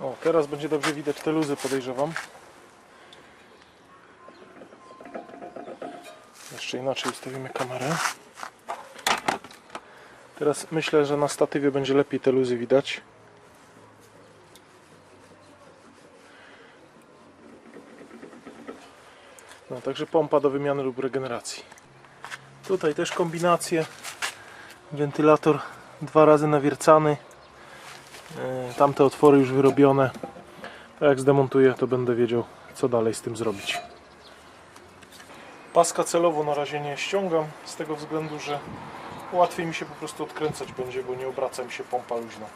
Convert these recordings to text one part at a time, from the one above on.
O, teraz będzie dobrze widać te luzy, podejrzewam. Jeszcze inaczej ustawimy kamerę. Teraz myślę, że na statywie będzie lepiej te luzy widać. No, także pompa do wymiany lub regeneracji. Tutaj też kombinacje. Wentylator dwa razy nawiercany. E, Tamte otwory już wyrobione. A jak zdemontuję, to będę wiedział, co dalej z tym zrobić. Paska celowo na razie nie ściągam, z tego względu, że łatwiej mi się po prostu odkręcać będzie, bo nie obraca mi się pompa luźno.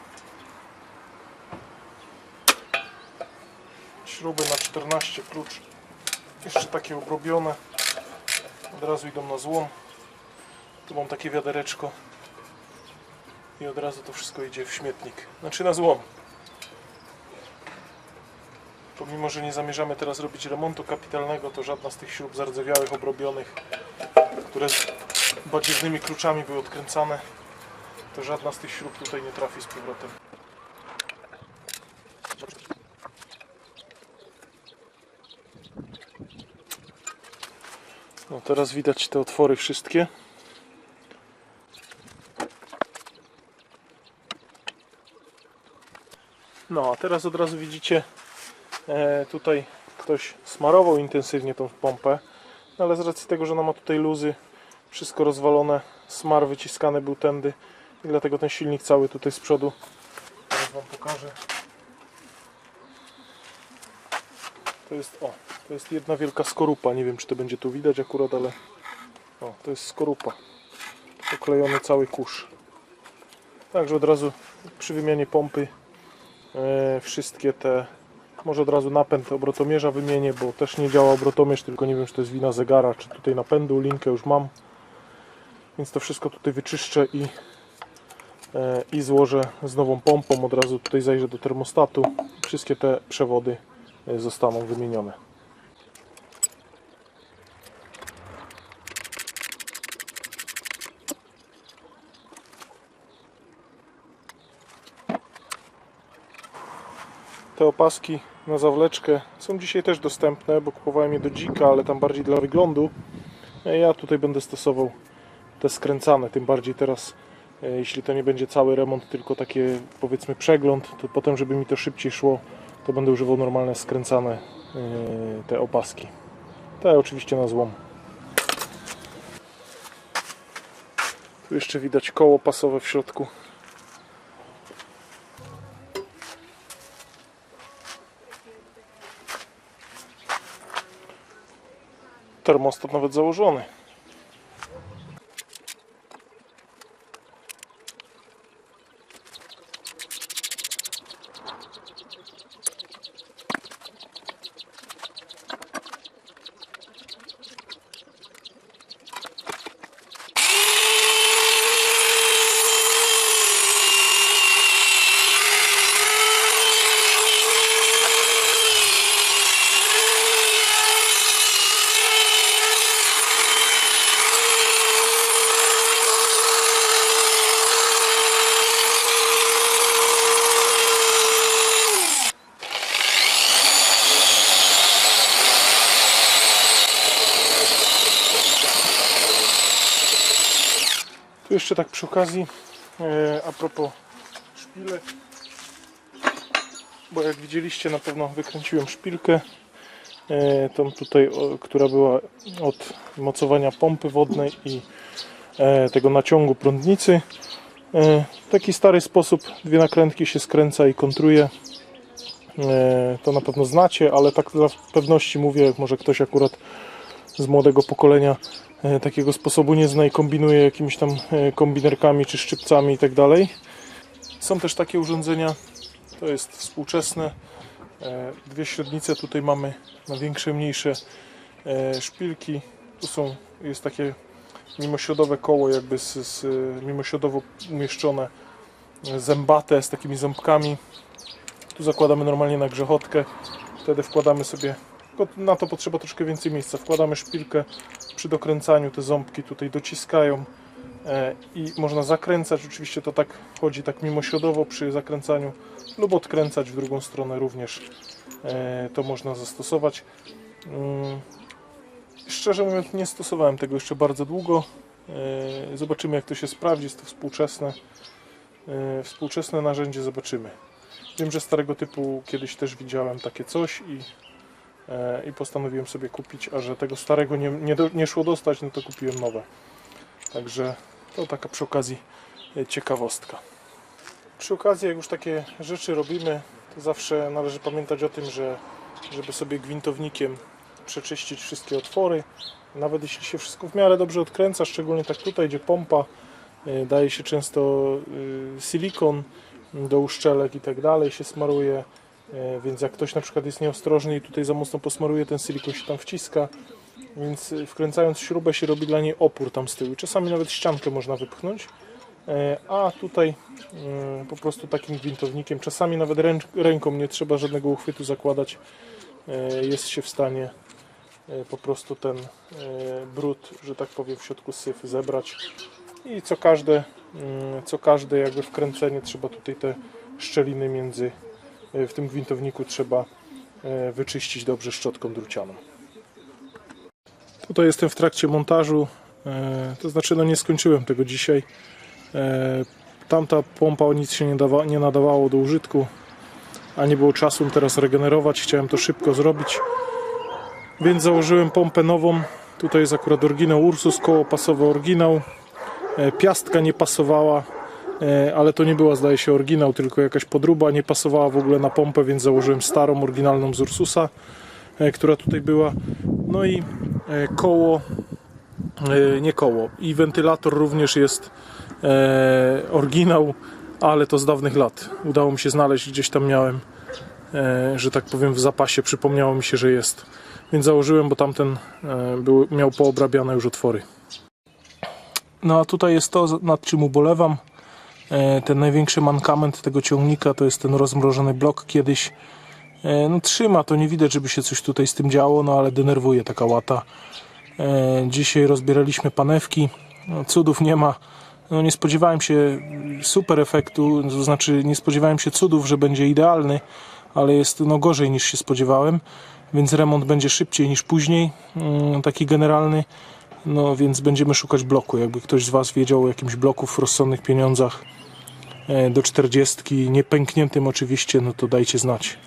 Śruby na 14 klucz, jeszcze takie obrobione, od razu idą na złom. Tu mam takie wiadereczko i od razu to wszystko idzie w śmietnik, znaczy na złom. Pomimo, że nie zamierzamy teraz robić remontu kapitalnego, to żadna z tych śrub zardzewiałych, obrobionych, które z badziewnymi kluczami były odkręcane, to żadna z tych śrub tutaj nie trafi z powrotem. No teraz widać te otwory wszystkie. No a teraz od razu widzicie E, tutaj ktoś smarował intensywnie tą pompę, no ale z racji tego, że ona ma tutaj luzy, wszystko rozwalone, smar wyciskany był tędy i dlatego ten silnik cały tutaj z przodu. Teraz Wam pokażę. To jest, o, to jest jedna wielka skorupa. Nie wiem, czy to będzie tu widać akurat, ale o, to jest skorupa. Oklejony cały kurz. Także od razu przy wymianie pompy wszystkie te może od razu napęd obrotomierza wymienię, bo też nie działa obrotomierz, tylko nie wiem, czy to jest wina zegara, czy tutaj napędu, linkę już mam. Więc to wszystko tutaj wyczyszczę i, e, i złożę z nową pompą. Od razu tutaj zajrzę do termostatu. Wszystkie te przewody e, zostaną wymienione. Te opaski na zawleczkę są dzisiaj też dostępne, bo kupowałem je do dzika, ale tam bardziej dla wyglądu. E, Ja tutaj będę stosował te skręcane, tym bardziej teraz, e, jeśli to nie będzie cały remont, tylko takie powiedzmy przegląd, to potem, żeby mi to szybciej szło, to będę używał normalne skręcane e, te opaski. Te oczywiście na złom. Tu jeszcze widać koło pasowe w środku. Termostat nawet założony. Tu jeszcze tak przy okazji, e, a propos szpilek, bo jak widzieliście na pewno wykręciłem szpilkę, e, tą tutaj, która była od mocowania pompy wodnej i e, tego naciągu prądnicy. Taki stary sposób, dwie nakrętki się skręca i kontruje. To na pewno znacie, ale tak dla pewności mówię, może ktoś akurat z młodego pokolenia takiego sposobu nie zna i kombinuje jakimiś tam e, kombinerkami czy szczypcami i tak dalej. Są też takie urządzenia, to jest współczesne. E, Dwie średnice tutaj mamy na większe, mniejsze e, szpilki. Tu są, jest takie mimośrodowe koło jakby z, z mimośrodowo umieszczone e, zębate z takimi ząbkami. Tu zakładamy normalnie na grzechotkę. Wtedy wkładamy sobie na to potrzeba troszkę więcej miejsca. Wkładamy szpilkę przy dokręcaniu, te ząbki tutaj dociskają e, i można zakręcać. Oczywiście to tak chodzi tak mimośrodowo przy zakręcaniu. lub odkręcać w drugą stronę również e, to można zastosować. Mm, Szczerze mówiąc nie stosowałem tego jeszcze bardzo długo. E, Zobaczymy jak to się sprawdzi, jest to współczesne, współczesne narzędzie, zobaczymy. Wiem, że starego typu kiedyś też widziałem takie coś i, i postanowiłem sobie kupić, a że tego starego nie, nie, nie szło dostać, no to kupiłem nowe. Także to taka przy okazji e, ciekawostka. Przy okazji, jak już takie rzeczy robimy, to zawsze należy pamiętać o tym, że żeby sobie gwintownikiem przeczyścić wszystkie otwory, nawet jeśli się wszystko w miarę dobrze odkręca, szczególnie tak tutaj, gdzie pompa, y, daje się często y, silikon do uszczelek i tak dalej, się smaruje, więc jak ktoś na przykład jest nieostrożny i tutaj za mocno posmaruje, ten silikon się tam wciska, więc y, wkręcając śrubę się robi dla niej opór tam z tyłu. Czasami nawet ściankę można wypchnąć, E, a tutaj mm, po prostu takim gwintownikiem, czasami nawet ręką nie trzeba żadnego uchwytu zakładać, e, jest się w stanie e, po prostu ten e, brud, że tak powiem, w środku syf zebrać. I co każde, mm, co każde jakby wkręcenie trzeba tutaj te szczeliny między e, w tym gwintowniku trzeba e, wyczyścić dobrze szczotką drucianą. Tutaj jestem w trakcie montażu, e, to znaczy no nie skończyłem tego dzisiaj. E, Tamta pompa nic się nie, dawa, nie nadawało do użytku, a nie było czasu teraz regenerować. Chciałem to szybko zrobić, więc założyłem pompę nową. Tutaj jest akurat oryginał Ursus, koło pasowe oryginał. E, Piastka nie pasowała, e, ale to nie była zdaje się oryginał, tylko jakaś podruba. Nie pasowała w ogóle na pompę, więc założyłem starą, oryginalną z Ursusa, e, która tutaj była. No i e, koło, e, nie koło, i wentylator również jest e, oryginał, ale to z dawnych lat. Udało mi się znaleźć, gdzieś tam miałem, e, że tak powiem, w zapasie. Przypomniało mi się, że jest. Więc założyłem, bo tamten e, był, miał poobrabiane już otwory. No a tutaj jest to, nad czym ubolewam. E, ten największy mankament tego ciągnika to jest ten rozmrożony blok kiedyś. E, no trzyma, to nie widać, żeby się coś tutaj z tym działo, no ale denerwuje taka łata. E, Dzisiaj rozbieraliśmy panewki. No, cudów nie ma. No, nie spodziewałem się super efektu, to znaczy nie spodziewałem się cudów, że będzie idealny, ale jest no gorzej niż się spodziewałem, więc remont będzie szybciej niż później, mm, taki generalny. No więc będziemy szukać bloku. Jakby ktoś z Was wiedział o jakimś bloku w rozsądnych pieniądzach do 40, niepękniętym oczywiście, no to dajcie znać.